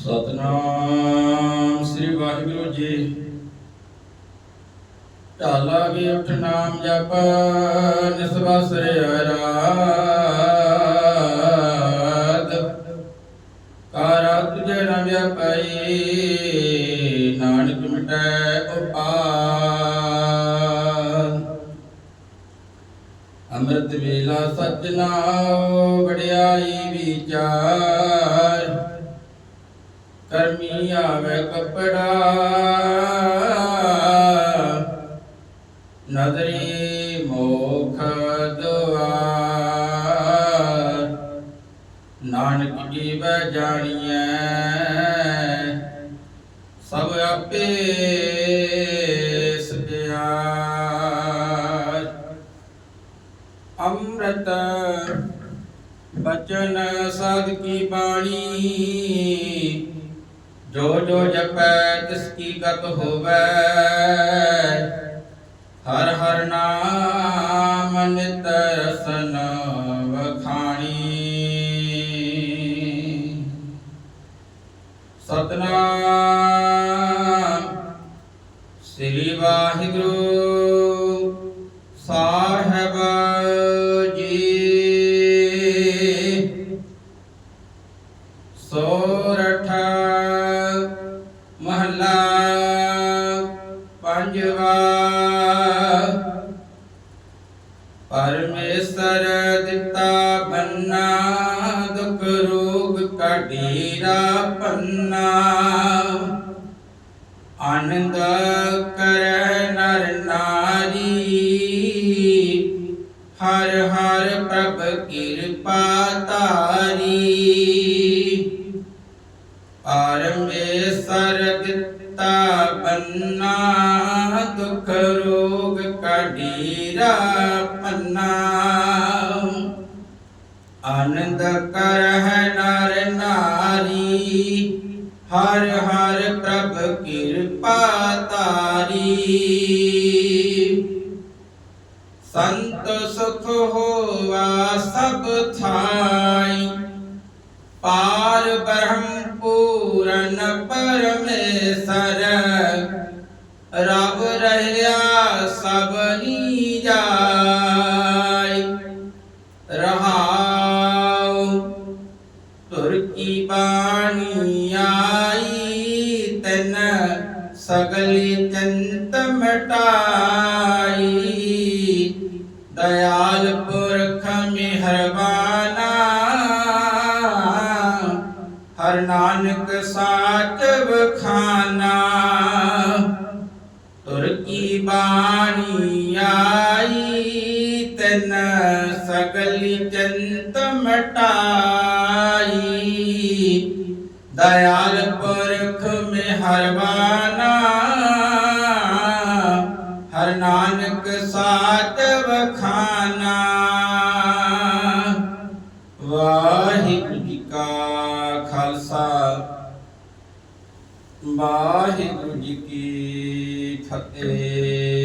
ਸਤਨਾਮ ਸ੍ਰੀ ਵਾਹਿਗੁਰੂ ਜੀ। ਢਾਲਾ ਵੀ ਉਠ ਨਾਮ ਜਪ ਨਿਸਵਾਸਰ ਆਰਾਧ। ਕਾਰਾ ਤੁਝੇ ਨ ਵਿਆਪਈ, ਨਾਨਕ ਮਿਟੈ ਉਪਾਦ ਅੰਮ੍ਰਿਤ ਵੇਲਾ ਸਜਣਾ ਵਡਿਆਈ ਵਿਚਾਰ। ਕਰਮੀ ਆਵੇ ਕਪੜਾ। ਨਦਰੀ ਮੋਖ ਦੁਆਰ ਨਾਨਕ ਜੀਵ ਜਾਣੀਐ, ਸਭ ਆਪੇ ਅੰਮ੍ਰਿਤ ਬਚਨ ਸਾਧ ਕੀ ਬਾਣੀ ਜੋ ਜੋ ਜਪੈ ਤਿਸ ਕੀ ਗਤ ਹੋਵੈ, ਹਰ ਹਰ ਨਾਮ ਨਿਤ ਰਸਨ ਵਖਾਣੀ। ਸਤਨਾਮ, ਸ੍ਰੀ ਵਾਹਿਗੁਰੂ ਪੰਜਵਾ ਪਰਮੇਸ਼ਰ ਦਿੱਤਾ ਬੰਨਾ ਦੁਖ ਰੋਗ ਕਢੀਰਾ ਪੰਨਾ। ਆਨੰਦ ਕਰੈ ਨਰ ਨਾਰੀ, ਹਰ ਹਰ ਪ੍ਰਭ ਕਿਰਪਾ ਤਾਰੀ ਪਰਮੇਸ਼ਰ ਦਿੱਤਾ ਬੰਨਾ ਦੁਖ ਰੋਗ ਕਢੀਰਾ ਪੰਨਾ। ਆਨੰਦ ਕਰਹਿ ਨਰ ਨਾਰੀ, ਹਰ ਹਰ ਪ੍ਰਭ ਕਿਰਪਾ ਤਾਰੀ। ਸੰਤ ਸੁਖ ਹੋਵਾ ਸਭ ਥਾਈ, ਪਾਰ ਬ੍ਰਹਮ ਪੂਰਨ ਪਰਮੇਸ਼ਰ। ਰਹਾਉ। ਤੁਰ ਕੀ ਬਾਣੀ ਆਈ ਤਨ ਸਗਲੀ ਚੰਤ ਮਟਾਈ। ਦਇਆਲ ਪੁਰਖ ਮਿਹਰਬਾਨਾ। ਹਰ ਨਾਨਕ ਸਾਚ ਬਖਾਨਾ ਸਗਲੀ ਚੰਤ ਮਟਾਈ। ਦਇਆਲ ਪੁਰਖ ਮਿਹਰਬਾਨਾ ਹਰ ਨਾਨਕ ਸਾਚ ਵਖਾਨਾ। ਵਾਹਿਗੁਰੂ ਜੀ ਕਾ ਖਾਲਸਾ। ਵਾਹਿਗੁਰੂ ਜੀ ਕੀ ਫਤਿਹ।